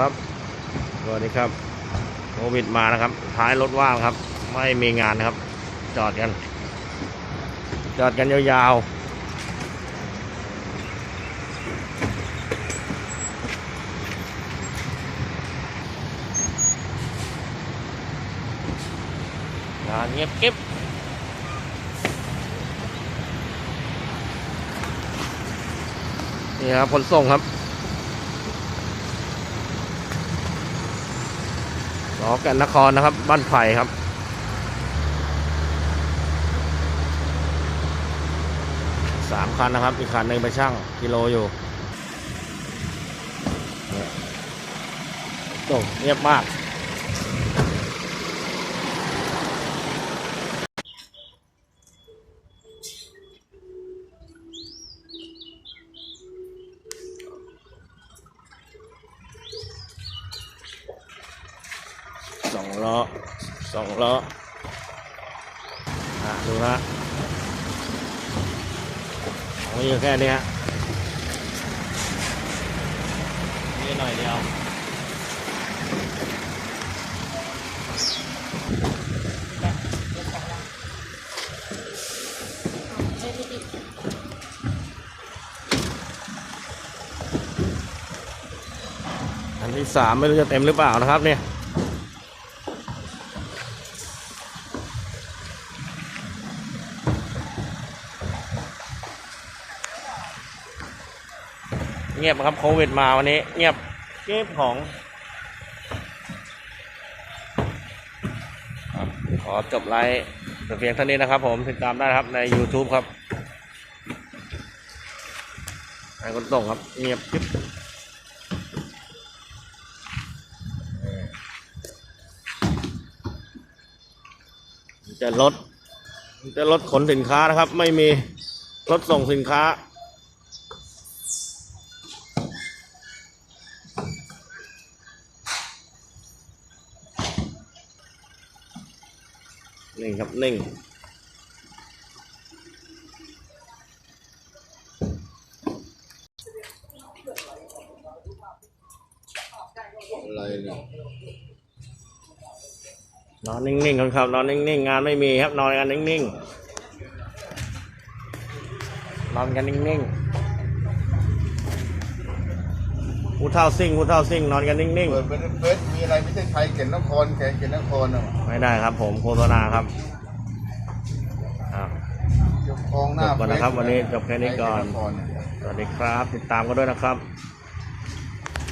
ครับสวัสดีครับโควิดมานะครับ ท้ายรถว่างครับ ไม่มีงานนะครับ จอดกัน จอดกันยาวๆงานเงียบกิบนี่ครับขนส่งครับ อ๋อแก่นนครนะครับ บ้านไผ่ครับ สามคันนะครับ อีกคันหนึ่งไปช่างกิโลอยู่ตกเงียบมาก สองล้อสองล้ออะดูนะไม่อยู่แค่นี้ฮะนี่หน่อยเดียวอันที่สามไม่รู้จะเต็มหรือเปล่านะครับเนี่ย เงียบครับโควิดมาวันนี้ เงียบเก็บของอะขอจบไลฟ์แต่เพียงเท่านี้นะครับผมติดตามได้นะครับใน YouTube ครับไอ้คนส่งครับ เงียบกิ๊บจะลดจะลดขนสินค้านะครับ ไม่มีรถส่งสินค้า นิ่งครับนิ่งอะไรเนี่ยนอนนิ่งๆครับครับนอนนิ่งๆงานไม่มีครับนอนกันนิ่งๆนอนกันนิ่งๆ ผู้เท่าซิ่งผู้เท่าซิ่งนอนกันนิ่ง เปิดเป็นเฟซมีอะไรไม่ใช่ไทยเก่นนครแขกเก่นนครอะๆ ไม่ได้ครับผมโฆษณาครับอ้าวเจ้าของหน้าจบก่อนนะครับเฟซวันนี้จบแค่นี้ก่อนไทยเก่นครเยสวัสดีครับ ติดตามกันด้วยนะครับค